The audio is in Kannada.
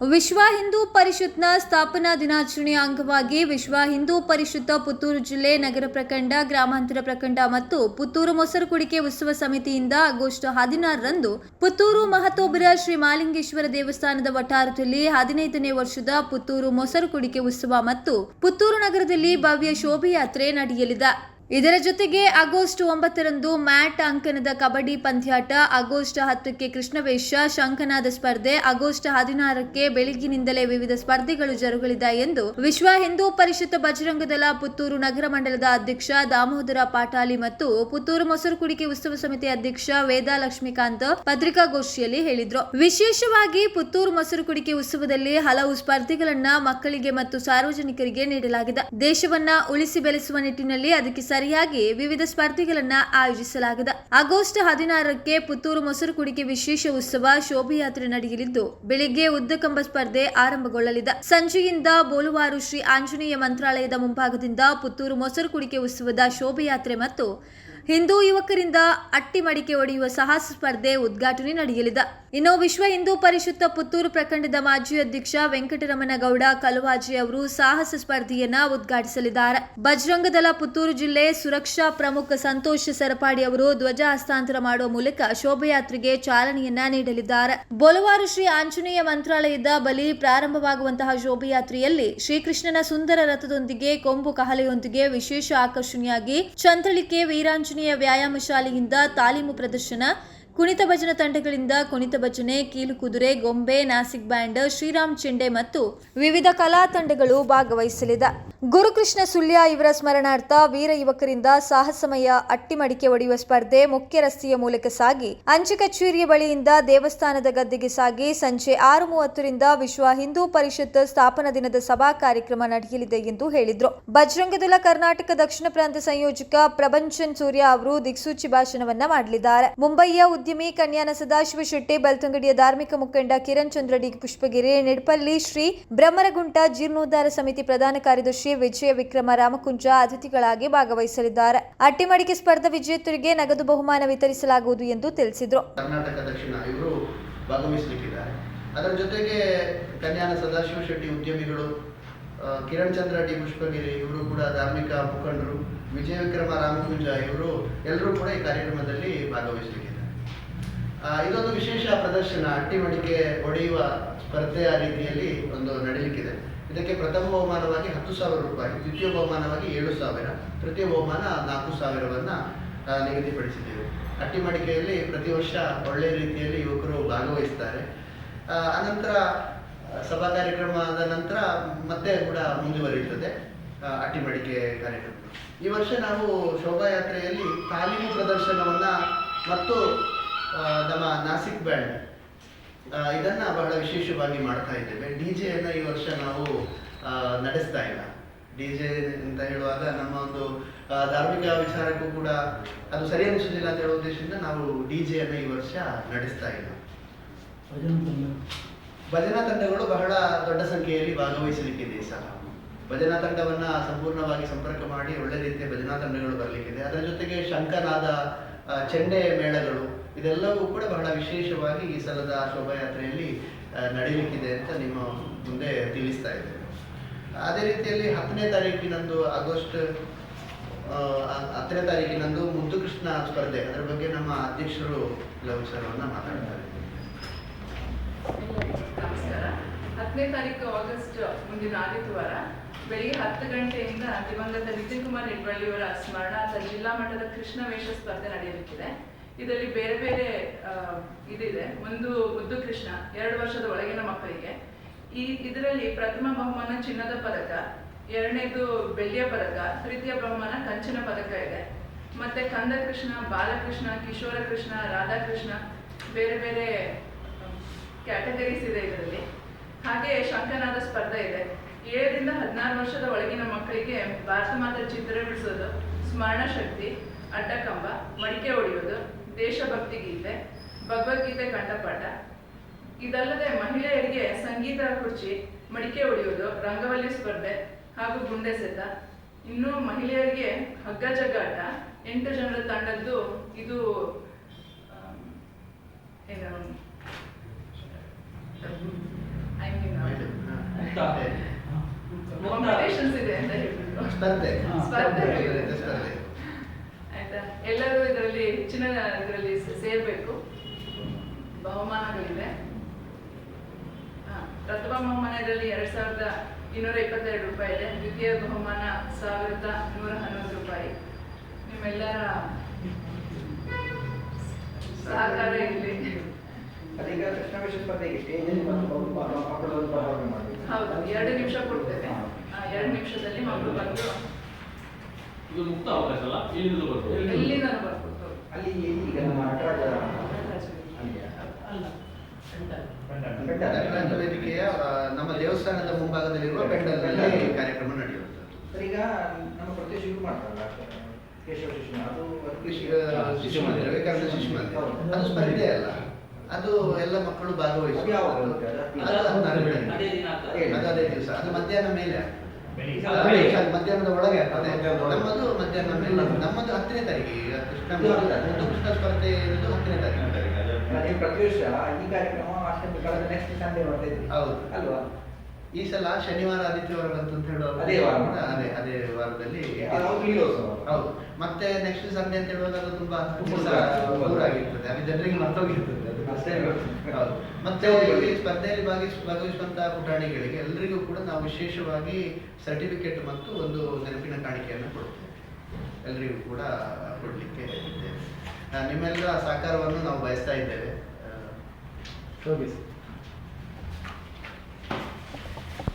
ವಿಶ್ವ ಹಿಂದೂ ಪರಿಷತ್ನ ಸ್ಥಾಪನಾ ದಿನಾಚರಣೆಯ ಅಂಗವಾಗಿ ವಿಶ್ವ ಹಿಂದೂ ಪರಿಷತ್ ಪುತ್ತೂರು ಜಿಲ್ಲೆ ನಗರ ಪ್ರಖಂಡ ಗ್ರಾಮಾಂತರ ಪ್ರಖಂಡ ಮತ್ತು ಪುತ್ತೂರು ಮೊಸರು ಕುಡಿಕೆ ಉತ್ಸವ ಸಮಿತಿಯಿಂದ ಆಗಸ್ಟ್ ಹದಿನಾರರಂದು ಪುತ್ತೂರು ಮಹತೋಬರ ಶ್ರೀ ಮಾಲಿಂಗೇಶ್ವರ ದೇವಸ್ಥಾನದ ವಠಾರದಲ್ಲಿ ಹದಿನೈದನೇ ವರ್ಷದ ಪುತ್ತೂರು ಮೊಸರು ಕುಡಿಕೆ ಉತ್ಸವ ಮತ್ತು ಪುತ್ತೂರು ನಗರದಲ್ಲಿ ಭವ್ಯ ಶೋಭೆಯಾತ್ರೆ ನಡೆಯಲಿದೆ. ಇದರ ಜೊತೆಗೆ ಆಗಸ್ಟ್ ಒಂಬತ್ತರಂದು ಮ್ಯಾಟ್ ಅಂಕಣದ ಕಬಡ್ಡಿ ಪಂದ್ಯಾಟ, ಆಗಸ್ಟ್ ಹತ್ತಕ್ಕೆ ಕೃಷ್ಣವೇಷ ಶಂಖನಾದ ಸ್ಪರ್ಧೆ, ಆಗಸ್ಟ್ ಹದಿನಾರಕ್ಕೆ ಬೆಳಗ್ಗಿನಿಂದಲೇ ವಿವಿಧ ಸ್ಪರ್ಧೆಗಳು ಜರುಗಲಿದೆ ಎಂದು ವಿಶ್ವ ಹಿಂದೂ ಪರಿಷತ್ ಬಜರಂಗದಳ ಪುತ್ತೂರು ನಗರ ಮಂಡಲದ ಅಧ್ಯಕ್ಷ ದಾಮೋದರ ಪಾಟಾಲಿ ಮತ್ತು ಪುತ್ತೂರು ಮೊಸರು ಕುಡಿಕೆ ಉತ್ಸವ ಸಮಿತಿ ಅಧ್ಯಕ್ಷ ವೇದಾ ಲಕ್ಷ್ಮೀಕಾಂತ್ ಪತ್ರಿಕಾಗೋಷ್ಠಿಯಲ್ಲಿ ಹೇಳಿದರು. ವಿಶೇಷವಾಗಿ ಪುತ್ತೂರು ಮೊಸರು ಕುಡಿಕೆ ಉತ್ಸವದಲ್ಲಿ ಹಲವು ಸ್ಪರ್ಧೆಗಳನ್ನ ಮಕ್ಕಳಿಗೆ ಮತ್ತು ಸಾರ್ವಜನಿಕರಿಗೆ ನೀಡಲಾಗಿದೆ. ದೇಶವನ್ನ ಉಳಿಸಿ ಬೆಳೆಸುವ ನಿಟ್ಟಿನಲ್ಲಿ ಅದಕ್ಕೆ ಸರಿಯಾಗಿ ವಿವಿಧ ಸ್ಪರ್ಧೆಗಳನ್ನ ಆಯೋಜಿಸಲಾಗಿದೆ. ಆಗಸ್ಟ್ ಹದಿನಾರಕ್ಕೆ ಪುತ್ತೂರು ಮೊಸರು ಕುಡಿಕೆ ವಿಶೇಷ ಉತ್ಸವ ಶೋಭಾಯಾತ್ರೆ ನಡೆಯಲಿದ್ದು, ಬೆಳಿಗ್ಗೆ ಉದ್ದಕಂಬ ಸ್ಪರ್ಧೆ ಆರಂಭಗೊಳ್ಳಲಿದೆ. ಸಂಜೆಯಿಂದ ಬೋಲುವಾರು ಶ್ರೀ ಆಂಜನೇಯ ಮಂತ್ರಾಲಯದ ಮುಂಭಾಗದಿಂದ ಪುತ್ತೂರು ಮೊಸರು ಕುಡಿಕೆ ಉತ್ಸವದ ಶೋಭಾಯಾತ್ರೆ ಮತ್ತು ಹಿಂದೂ ಯುವಕರಿಂದ ಅಟ್ಟಿ ಮಡಿಕೆ ಒಡೆಯುವ ಸಾಹಸ ಸ್ಪರ್ಧೆ ಉದ್ಘಾಟನೆ ನಡೆಯಲಿದೆ. ಇನ್ನು ವಿಶ್ವ ಹಿಂದೂ ಪರಿಷತ್ ಪುತ್ತೂರು ಪ್ರಖಂಡದ ಮಾಜಿ ಅಧ್ಯಕ್ಷ ವೆಂಕಟರಮಣ ಕಲುವಾಜಿ ಅವರು ಸಾಹಸ ಸ್ಪರ್ಧೆಯನ್ನ ಉದ್ಘಾಟಿಸಲಿದ್ದಾರೆ. ಬಜರಂಗದಳ ಪುತ್ತೂರು ಜಿಲ್ಲೆ ಸುರಕ್ಷಾ ಪ್ರಮುಖ ಸಂತೋಷ್ ಸರಪಾಡಿ ಅವರು ಧ್ವಜ ಹಸ್ತಾಂತರ ಮಾಡುವ ಮೂಲಕ ಶೋಭಾಯಾತ್ರೆಗೆ ಚಾಲನೆಯನ್ನ ನೀಡಲಿದ್ದಾರೆ. ಬೊಲವಾರು ಶ್ರೀ ಆಂಜನೇಯ ಮಂತ್ರಾಲಯದ ಬಲಿ ಪ್ರಾರಂಭವಾಗುವಂತಹ ಶೋಭಾಯಾತ್ರೆಯಲ್ಲಿ ಶ್ರೀಕೃಷ್ಣನ ಸುಂದರ ರಥದೊಂದಿಗೆ ಕೊಂಬು ಕಹಲೆಯೊಂದಿಗೆ ವಿಶೇಷ ಆಕರ್ಷಣೆಯಾಗಿ ಚಂದ್ರಳಿಕೆ ವೀರಾಂಜನೇಯ ವ್ಯಾಯಾಮ ಶಾಲೆಯಿಂದ ತಾಲೀಮು ಪ್ರದರ್ಶನ ಕುಣಿತ ಭಜನ ತಂಡಗಳಿಂದ ಕುಣಿತ ಭಜನೆ, ಕೀಲು ಕುದುರೆ, ಗೊಂಬೆ, ನಾಸಿಕ್ ಬ್ಯಾಂಡ್, ಶ್ರೀರಾಮ್ ಚೆಂಡೆ ಮತ್ತು ವಿವಿಧ ಕಲಾ ತಂಡಗಳು ಭಾಗವಹಿಸಲಿದೆ. ಗುರುಕೃಷ್ಣ ಸುಳ್ಯ ಇವರ ಸ್ಮರಣಾರ್ಥ ವೀರ ಯುವಕರಿಂದ ಸಾಹಸಮಯ ಅಟ್ಟಿಮಡಿಕೆ ಒಡೆಯುವ ಸ್ಪರ್ಧೆ ಮುಖ್ಯ ರಸ್ತೆಯ ಮೂಲಕ ಸಾಗಿ, ಅಂಚೆ ಕಚೇರಿಯ ಬಳಿಯಿಂದ ದೇವಸ್ಥಾನದ ಗದ್ದೆಗೆ ಸಾಗಿ ಸಂಜೆ ಆರು ಮೂವತ್ತರಿಂದ ವಿಶ್ವ ಹಿಂದೂ ಪರಿಷತ್ ಸ್ಥಾಪನಾ ದಿನದ ಸಭಾ ಕಾರ್ಯಕ್ರಮ ನಡೆಯಲಿದೆ ಎಂದು ಹೇಳಿದರು. ಬಜರಂಗದಳ ಕರ್ನಾಟಕ ದಕ್ಷಿಣ ಪ್ರಾಂತ ಸಂಯೋಜಕ ಪ್ರಭಂಚನ್ ಸೂರ್ಯ ಅವರು ದಿಕ್ಸೂಚಿ ಭಾಷಣವನ್ನ ಮಾಡಲಿದ್ದಾರೆ. ಮುಂಬಯಿಯ ಉದ್ಯಮಿ ಕನ್ಯಾನ ಸದಾಶಿವ ಶೆಟ್ಟಿ ಬೆಳ್ತಂಗಡಿಯ ಧಾರ್ಮಿಕ ಮುಖಂಡ ಕಿರಣ್ ಚಂದ್ರಡಿ ಪುಷ್ಪಗಿರಿ ನೆಡಪಲ್ಲಿ ಶ್ರೀ ಬ್ರಹ್ಮರಗುಂಟ ಜೀರ್ಣೋದ್ಧಾರ ಸಮಿತಿ ಪ್ರಧಾನ ಕಾರ್ಯದರ್ಶಿ ವಿಜಯ ವಿಕ್ರಮ ರಾಮಕುಂಜ ಅತಿಥಿಗಳಾಗಿ ಭಾಗವಹಿಸಲಿದ್ದಾರೆ. ಅಟ್ಟಿಮಡಿಕೆ ಸ್ಪರ್ಧಾ ವಿಜೇತರಿಗೆ ನಗದು ಬಹುಮಾನ ವಿತರಿಸಲಾಗುವುದು ಎಂದು ತಿಳಿಸಿದರು. ಅದರ ಜೊತೆಗೆ ಕನ್ಯಾನ ಸದಾಶಿವ ಶೆಟ್ಟಿ ಉದ್ಯಮಿಗಳು ಕಿರಣ್ ಚಂದ್ರ ಡಿ ಪುಷ್ಪಗಿರಿ ಇವರು ಕೂಡ ಧಾರ್ಮಿಕ ಮುಖಂಡರು ವಿಜಯ ವಿಕ್ರಮ ರಾಮಕುಂಜ ಇವರು ಎಲ್ಲರೂ ಕೂಡ ಈ ಕಾರ್ಯಕ್ರಮದಲ್ಲಿ ಭಾಗವಹಿಸಲಿಕ್ಕಿದ್ದಾರೆ. ಆ, ಇದೊಂದು ವಿಶೇಷ ಪ್ರದರ್ಶನ. ಅಟ್ಟಿಮಡಿಕೆ ಹೊಡೆಯುವ ಸ್ಪರ್ಧೆಯ ರೀತಿಯಲ್ಲಿ ಒಂದು ನಡೀಲಿಕ್ಕಿದೆ. ಇದಕ್ಕೆ ಪ್ರಥಮ ಬಹುಮಾನವಾಗಿ ಹತ್ತು ಸಾವಿರ ರೂಪಾಯಿ ದ್ವಿತೀಯ ಬಹುಮಾನವಾಗಿ ಏಳು ಸಾವಿರ ತೃತೀಯ ಬಹುಮಾನ ನಾಲ್ಕು ಸಾವಿರವನ್ನು ನಿಗದಿಪಡಿಸಿದ್ದೇವೆ. ಅಟ್ಟಿಮಡಿಕೆಯಲ್ಲಿ ಪ್ರತಿ ವರ್ಷ ಒಳ್ಳೆಯ ರೀತಿಯಲ್ಲಿ ಯುವಕರು ಭಾಗವಹಿಸ್ತಾರೆ. ಆ, ಅನಂತರ ಆ, ಸಭಾ ಕಾರ್ಯಕ್ರಮದ ನಂತರ ಮತ್ತೆ ಕೂಡ ಮುಂದುವರಿಯುತ್ತದೆ ಆ, ಅಟ್ಟಿಮಡಿಕೆ ಕಾರ್ಯಕ್ರಮ. ಈ ವರ್ಷ ನಾವು ಶೋಭಾಯಾತ್ರೆಯಲ್ಲಿ ತಾಲೀಮು ಪ್ರದರ್ಶನವನ್ನ ಮತ್ತು ಆ, ನಮ್ಮ ನಾಸಿಕ್ ಬ್ಯಾಂಡ್. ಇದನ್ನ ಬಹಳ ವಿಶೇಷವಾಗಿ ಮಾಡ್ತಾ ಇದ್ದೇವೆ. ಡಿ ಜೆಯನ್ನು ಈ ವರ್ಷ ನಾವು ನಡೆಸ್ತಾ ಇಲ್ಲ. ಡಿ ಜೆ ಅಂತ ಹೇಳುವಾಗ ನಮ್ಮ ಒಂದು ಧಾರ್ಮಿಕ ವಿಚಾರಕ್ಕೂ ಕೂಡ ಅದು ಸರಿ ಅನಿಸೋದಿಲ್ಲ ಅಂತ ಹೇಳೋ ಉದ್ದೇಶದಿಂದ ನಾವು ಡಿ ಜೆಯನ್ನು ಈ ವರ್ಷ ನಡೆಸ್ತಾ ಇಲ್ಲ. ಭಜನಾ ತಂಡಗಳು ಬಹಳ ದೊಡ್ಡ ಸಂಖ್ಯೆಯಲ್ಲಿ ಭಾಗವಹಿಸಲಿಕ್ಕಿದೆ ಈ ಸಲ. ಭಜನಾ ತಂಡವನ್ನ ಸಂಪೂರ್ಣವಾಗಿ ಸಂಪರ್ಕ ಮಾಡಿ ಒಳ್ಳೆ ರೀತಿಯ ಭಜನಾ ತಂಡಗಳು ಬರಲಿಕ್ಕಿದೆ. ಅದರ ಜೊತೆಗೆ ಶಂಕನಾದ ಚೆಂಡೆ ಮೇಳಗಳು, ಇದೆಲ್ಲವೂ ಕೂಡ ಬಹಳ ವಿಶೇಷವಾಗಿ ಈ ಸಲದ ಶೋಭಾಯಾತ್ರೆಯಲ್ಲಿ ನಡೀಲಿಕ್ಕಿದೆ ಅಂತ ನಿಮ್ಮ ಮುಂದೆ ತಿಳಿಸ್ತಾ ಇದ್ದೇವೆ ಅದೇ ರೀತಿಯಲ್ಲಿ ಹತ್ತನೇ ತಾರೀಕಿನಂದು ಆಗಸ್ಟ್ ಹತ್ತನೇ ತಾರೀಕಿನಂದು ಮುದ್ದು ಕೃಷ್ಣ ಸ್ಪರ್ಧೆ, ಅದರ ಬಗ್ಗೆ ನಮ್ಮ ಅಧ್ಯಕ್ಷರು ಕೆಲವು ವಿಚಾರವನ್ನ ಮಾತಾಡ್ತಾರೆ. ಹತ್ತನೇ ತಾರೀಕು ಆಗಸ್ಟ್ ಮುಂದಿನ ಆದಿತ್ಯವಾರ. ಬೆಳಿಗ್ಗೆ ಹತ್ತು ಗಂಟೆಯಿಂದ ದಿವಂಗತ ನಿತಿನ್ ಕುಮಾರ್ ನಿಡ್ವಳ್ಳಿಯವರ ಸ್ಮರಣಾರ್ಥ ಜಿಲ್ಲಾ ಮಟ್ಟದ ಕೃಷ್ಣ ವೇಷ ಸ್ಪರ್ಧೆ ನಡೆಯಲಿಕ್ಕಿದೆ. ಇದರಲ್ಲಿ ಬೇರೆ ಬೇರೆ ಇದಿದೆ. ಒಂದು ಮುದ್ದು ಕೃಷ್ಣ, ಎರಡು ವರ್ಷದ ಒಳಗಿನ ಮಕ್ಕಳಿಗೆ. ಈ ಇದರಲ್ಲಿ ಪ್ರಥಮ ಬಹುಮಾನ ಚಿನ್ನದ ಪದಕ, ಎರಡನೇದು ಬೆಳ್ಳಿಯ ಪದಕ, ತೃತೀಯ ಬಹುಮಾನ ಕಂಚಿನ ಪದಕ ಇದೆ. ಮತ್ತೆ ಕಂದ ಕೃಷ್ಣ ಬಾಲಕೃಷ್ಣ ಕಿಶೋರ ಕೃಷ್ಣ ರಾಧಾಕೃಷ್ಣ, ಬೇರೆ ಬೇರೆ ಕ್ಯಾಟಗರೀಸ್ ಇದೆ ಇದರಲ್ಲಿ. ಹಾಗೆ ಶಂಕನಾದ ಸ್ಪರ್ಧೆ ಇದೆ. ಏಳರಿಂದ ಹದಿನಾರು ವರ್ಷದ ಒಳಗಿನ ಮಕ್ಕಳಿಗೆ ಭಾರತ ಮಾತಾ ಚಿತ್ರ ಬಿಡಿಸೋದು ಸ್ಮರಣ ಶಕ್ತಿ ಅಡ್ಡಕಂಬ ಮಡಿಕೆ ಹೊಡೆಯೋದು ದೇಶಭಕ್ತಿ ಗೀತೆ ಭಗವದ್ಗೀತೆ ಕಂಠಪಾಠ. ಇದಲ್ಲದೆ ಮಹಿಳೆಯರಿಗೆ ಸಂಗೀತ ಕುರ್ಚಿ ಮಡಿಕೆ ಹೊಡೆಯೋದು ರಂಗವಲ್ಲಿ ಸ್ಪರ್ಧೆ ಹಾಗೂ ಗುಂಡೆ ಸೆತ. ಇನ್ನು ಮಹಿಳೆಯರಿಗೆ ಹಗ್ಗ ಜಗ್ಗಾಟ ಎಂಟು ಜನರ ತಂಡದ್ದು ಇದು ಏನೋ ಏನು ಐ ಮೀನ್ ಕಾಂಪಿಟೇಷನ್ಸ್ ಇದೆ ಅಂತ ಹೇಳ್ಬಿಟ್ಟು ಸ್ಪರ್ಧೆ. ಸ್ಪರ್ಧೆ ಆಯ್ತಾ? ಎಲ್ಲರೂ ಇದರಲ್ಲಿ ಹೆಚ್ಚಿನ ಇದರಲ್ಲಿ ಸೇರ್ಬೇಕು. ಬಹುಮಾನಗಳಿದೆ. ಹಾ, ಪ್ರಥಮ ಬಹುಮಾನ ಇದರಲ್ಲಿ ಎರಡ್ ಸಾವಿರದ ಇನ್ನೂರ ಇಪ್ಪತ್ತೆರಡು ರೂಪಾಯಿ ಇದೆ ದ್ವಿತೀಯ ಬಹುಮಾನ ಸಾವಿರದ ನೂರ ಹನ್ನೊಂದು ರೂಪಾಯಿ. ನಿಮ್ಮೆಲ್ಲರ ಸಹಕಾರ ಇರಲಿ ಹೌದು ಎರಡು ನಿಮಿಷ ಕೊಡ್ತೇವೆ. ಆ, ಎರಡು ನಿಮಿಷದಲ್ಲಿ ಮಗಳು ಬಂದು ಇದು ಮುಕ್ತ ಅವಕಾಶ ಅಲ್ಲ? ಇಲ್ಲಿಂದ ಬರ್ಬೋದು? ಎಲ್ಲಿಂದನೂ ಬರ್ಬೋದು? ಅಲ್ಲಿ ಈಗ ನಮ್ಮ ನಟರಾಜ ನಟರಾಜ ವೇದಿಕೆಯ ನಮ್ಮ ದೇವಸ್ಥಾನದ ಮುಂಭಾಗದಲ್ಲಿರುವ ಪೆಂಡಲ್ನಲ್ಲಿ ಕಾರ್ಯಕ್ರಮ ನಡೆಯುತ್ತೆ ಸರ್ ಈಗ ನಮ್ಮ ಪ್ರತಿ ಶುರು ಮಾಡ್ತಾರಲ್ಲ ಕೇಶವ ಶಿಶು ಅದು ಶಿಶು ಮಂದಿರ ವಿವೇಕಾನಂದ ಶಿಶು ಮಂದಿರ ಅದು ಸ್ಪರ್ಧೆ ಅಲ್ಲ ಅದು ಎಲ್ಲ ಮಕ್ಕಳು ಭಾಗವಹಿಸಿ ಅದು? ಅದು ದಿವಸ. ಮಧ್ಯಾಹ್ನ ಮೇಲೆ. ಮಧ್ಯಾಹ್ನದ ಒಳಗೆ ಆಗ್ತದೆ. ನಮ್ಮದು ಮಧ್ಯಾಹ್ನ ಮೇಲೆ ನಮ್ಮದು ಹತ್ತನೇ ತಾರೀಕಿಗೆ ಕೃಷ್ಣ ಕೃಷ್ಣ ಸ್ಪರ್ಧೆ ಇರೋದು ಹತ್ತನೇ ತಾರೀಕು. ಪ್ರತಿ ವರ್ಷ ಈ ಕಾರ್ಯಕ್ರಮ ಅಷ್ಟೇ ಕಳೆದ ನೆಕ್ಸ್ಟ್ ಸಂಡೇ ಮಾಡ್ತಾ ಇದ್ರಿ ಹೌದು. ಅಲ್ವಾ? ಈ ಸಲ ಶನಿವಾರ ಆದಿತ್ಯವಾರ ಬಂತು ಅಂತ ಹೇಳುವ ಅದೇ ವಾರ. ಅದೇ ಅದೇ ವಾರದಲ್ಲಿ. ಹೌದು. ಮತ್ತೆ ನೆಕ್ಸ್ಟ್ ಸಂಡೇ ಅಂತ ಹೇಳುವಾಗ ಅದು ತುಂಬಾ ದೂರ ಆಗಿರ್ತದೆ. ಅದು ಜನರಿಗೆ ಮರ್ತೋಗಿರ್ತದೆ. ಅದು. ಹೌದು. ಮತ್ತೆ ಈ ಸ್ಪರ್ಧೆಯಲ್ಲಿ ಭಾಗಿಸ್ ಭಾಗವಹಿಸುವಂತಹ ಪುಟಾಣಿಗಳಿಗೆ ಎಲ್ಲರಿಗೂ ಕೂಡ ನಾವು ವಿಶೇಷವಾಗಿ ಸರ್ಟಿಫಿಕೇಟ್ ಮತ್ತು ಒಂದು ನೆನಪಿನ ಕಾಣಿಕೆಯನ್ನು ಕೊಡ್ತೇವೆ. ಎಲ್ಲರಿಗೂ ಕೂಡ ಕೊಡ್ಲಿಕ್ಕೆ ನಿಮ್ಮೆಲ್ಲರ ಸಹಕಾರವನ್ನು ನಾವು ಬಯಸ್ತಾ ಇದ್ದೇವೆ. ಶೋಭಿಸಿ